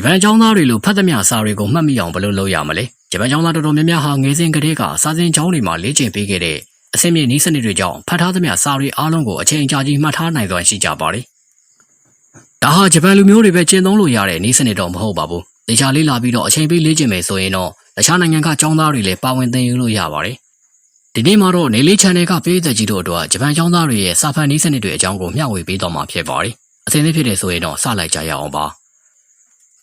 ဂျပန်ကျောင်းသားတွေလိုဖတ်သမျှစာတွေကိုမှတ်မိအောင်ဘယ်လိုလုပ်ရမလဲဂျပန်ကျောင်းသားတော်တော်များများဟာငယ်စဉ်ကတည်းကစာစဉ်ကျောင်းတွေမှာလေ့ကျင့်ပေးခဲ့တဲ့အဆင့်မြင့်နည်းစနစ်တွေကြောင့်ဖတ်ထားသမျှစာတွေအားလုံးကိုအချိန်ကြာကြီးမှတ်ထားနိုင်စွမ်းရှိကြပါတယ်ဒါဟာဂျပန်လူမျိုးတွေပဲကျင့်သုံးလို့ရတဲ့နည်းစနစ်တော့မဟုတ်ပါဘူးတေချာလေးလာပြီးတော့အချိန်ပေးလေ့ကျင့်မယ်ဆိုရင်တော့တခြားနိုင်ငံကကျောင်းသားတွေလည်းပါဝင်သင်ယူလို့ရပါတယ်ဒီနေ့မှာတော့နေလေး channel ကပေးသက်ကြီးတို့အတွက်ဂျပန်ကျောင်းသားတွေရဲ့စာဖတ်နည်းစနစ်တွေအကြောင်းကိုမျှဝေပေးတော့မှာဖြစ်ပါတယ်အစဉ်သင့်ဖြစ်တဲ့ဆိုရင်တော့စလိုက်ကြရအောင်ပါ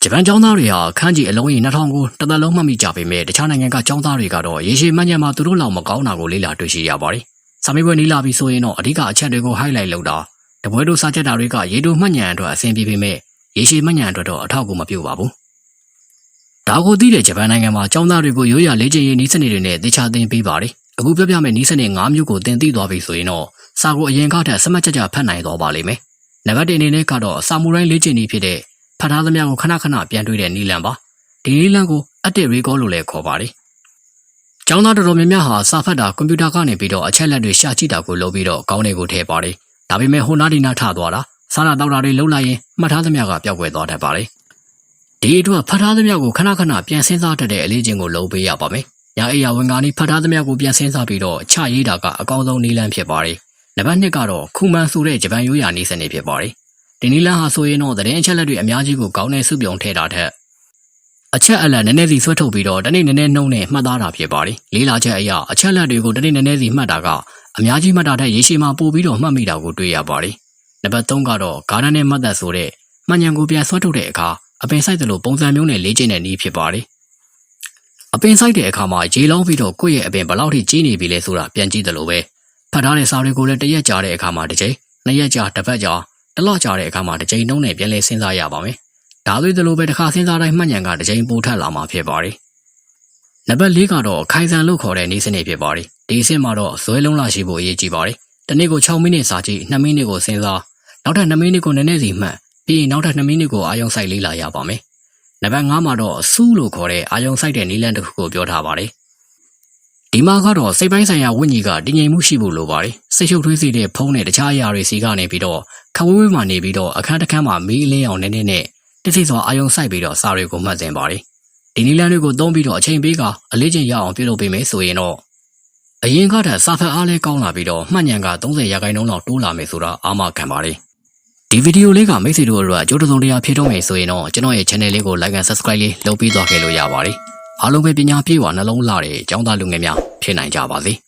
ဂျပန်ကျောင်းသားတွေဟာခန်းကြီးအလုံးကြီး2000ကိုတစ်သက်လုံးမှတ်မိကြပေမဲ့တခြားနိုင်ငံကကျောင်းသားတွေကတော့ရေရှည်မှတ်ညံမှာသူတို့လောက်မကောင်းတာကိုလေ့လာတွေ့ရှိရပါတယ်စာမေးပွဲနီးလာပြီဆိုရင်တော့အဓိကအချက်တွေကို highlight လုပ်တာတပွဲတို့စာချက်တာတွေကရေတိုမှတ်ညံအတွက်အဆင်ပြေပေမဲ့ရေရှည်မှတ်ညံအတွက်တော့အထောက်အကူမပြုပါဘူးဒါကိုသိတဲ့ဂျပန်နိုင်ငံမှာကျောင်းသားတွေကိုရိုးရာလေ့ကျင့်ရေးနည်းစနစ်တွေနဲ့သေချာသင်ပေးပါတယ်အခုပြောပြမယ့်နည်းစနစ်၅မျိုးကိုသင်သိသွားပြီဆိုရင်တော့စာကိုအရင်ကထက်စမတ်ကြကြဖတ်နိုင်တော့ပါလိမ့်မယ်နံပါတ်1အနေနဲ့ကတော့စာမူတိုင်းလေ့ကျင့်နည်းဖြစ်တဲ့ ဖတ်ထားသမျှကိုခဏခဏပြန်တွေးတဲ့နည်းလမ်းပါဒီနည်းလမ်းကို active recall လို့လည်းခေါ်ပါတယ်ကျောင်းသားတော်တော်များများဟာစာဖတ်တာကွန်ပျူတာကနေပြီးတော့အချက်လက်တွေရှာကြည့်တာကိုလုပ်ပြီးတော့ကောင်းတွေကိုထည့်ပါတယ်ဒါပေမဲ့ဟိုနာဒီနာထသွားတာစားတာတောက်တာတွေလှုပ်လိုက်ရင်မှတ်ထားသမျှကပျောက်ကွယ်သွားတတ်ပါတယ်ဒီအတွက်ဖတ်ထားသမျှကိုခဏခဏပြန်စဉ်းစားတတ်တဲ့အလေးချင်းကိုလုပ်ပေးရပါမယ်ညာအိယာဝင်ကနေဖတ်ထားသမျှကိုပြန်စဉ်းစားပြီးတော့ချရေးတာကအကောင်းဆုံးနည်းလမ်းဖြစ်ပါတယ်နံပါတ်2ကတော့ခုမှန်ဆိုတဲ့ဂျပန်ရိုးရာနည်းစနစ်ဖြစ်ပါတယ် ဒီနီလန်ဟာဆိုရင်တော့သတင်းအချက်လက်တွေအများကြီးကိုကောင်းတဲ့စုပြုံထည့်တာထက်အချက်အလက်နည်းနည်းစီဆွဲထုတ်ပြီးတော့တနေ့နည်းနည်းနှုံးနဲ့မှတ်သားတာဖြစ်ပါတယ်လေးလာချက်အရအချက်လက်တွေကိုတနေ့နည်းနည်းစီမှတ်တာကအများကြီးမှတ်တာတဲ့ရေရှည်မှာပို့ပြီးတော့မှတ်မိတာကိုတွေ့ရပါတယ်နံပါတ်3ကတော့ဂါရန်နဲ့မှတ်သက်ဆိုတဲ့မှန်ညံကိုပြန်ဆွဲထုတ်တဲ့အခါအပင်ဆိုင်တယ်လို့ပုံစံမျိုးနဲ့လေ့ကျင့်တဲ့နည်းဖြစ်ပါတယ်အပင်ဆိုင်တဲ့အခါမှာရေလောင်းပြီးတော့ကိုယ့်ရဲ့အပင်ဘယ်လောက်ထိကြီးနေပြီလဲဆိုတာပြန်ကြည့်တယ်လို့ပဲဖတ်ထားတဲ့စာတွေကိုလည်းတရက်ကြာတဲ့အခါမှာတစ်ချိန်နှစ်ရက်ကြာတစ်ပတ်ကြာ တလောက်ကြာတဲ့အခါမှာတစ်ချိန်နှုံးနဲ့ပြန်လဲစဉ်းစားရပါမယ်။ဒါသွေးသလိုပဲတစ်ခါစဉ်းစားတိုင်းမှတ်ဉဏ်ကတစ်ချိန်ပိုထက်လာမှာဖြစ်ပါတယ်။နံပါတ်၄ကတော့ခိုင်ဆန်လို့ခေါ်တဲ့နေ့စနစ်ဖြစ်ပါတယ်။ဒီအဆင့်မှာတော့ဇွဲလုံးလာရှိဖို့အရေးကြီးပါတယ်။တနေ့ကို6မိနစ်စာကြည့်2မိနစ်ကိုစဉ်းစားနောက်ထပ်2မိနစ်ကိုနည်းနည်းစီမှတ်ပြီးရင်နောက်ထပ်2မိနစ်ကိုအာယုံစိုက်လေးလာရပါမယ်။နံပါတ်5မှာတော့စူးလို့ခေါ်တဲ့အာယုံစိုက်တဲ့နည်းလမ်းတစ်ခုကိုပြောထားပါတယ်။ ဒီမှာကတော့စိတ်ပိုင်းဆိုင်ရာဝိညာဉ်ကတည်ငြိမ်မှုရှိဖို့လိုပါတယ်စိတ်ရှုပ်ထွေးစေတဲ့ဖုံးနဲ့တခြားအရာတွေစီကနေပြီးတော့ခဝေးဝေးမှနေပြီးတော့အခန်းတစ်ခန်းမှာမီးလင်းအောင်နည်းနည်းနဲ့တိစိစွာအာယုံစိုက်ပြီးတော့စာတွေကိုမှတ်သင်ပါတယ်ဒီနည်းလမ်းတွေကိုသုံးပြီးတော့အချိန်ပေးကအလေးချိန်ရအောင်ပြုလုပ်ပေးမယ်ဆိုရင်တော့အရင်ကတည်းကစာဖတ်အားလဲကောင်းလာပြီးတော့မှတ်ဉဏ်က30ရာခိုင်နှုန်းလောက်တိုးလာမယ်ဆိုတာအာမခံပါတယ်ဒီဗီဒီယိုလေးကမိတ်ဆွေတို့တို့အကျိုးတစုံတရာဖြစ်တော့မယ်ဆိုရင်တော့ကျွန်တော်ရဲ့ channel လေးကို like and subscribe လေးလုပ်ပြီးသွားခဲ့လို့ရပါတယ် အားလုံးပဲပညာပြေဝနှလုံးလှတဲ့အကြောင်းသားလူငယ်များဖြစ်နိုင်ကြပါစေ။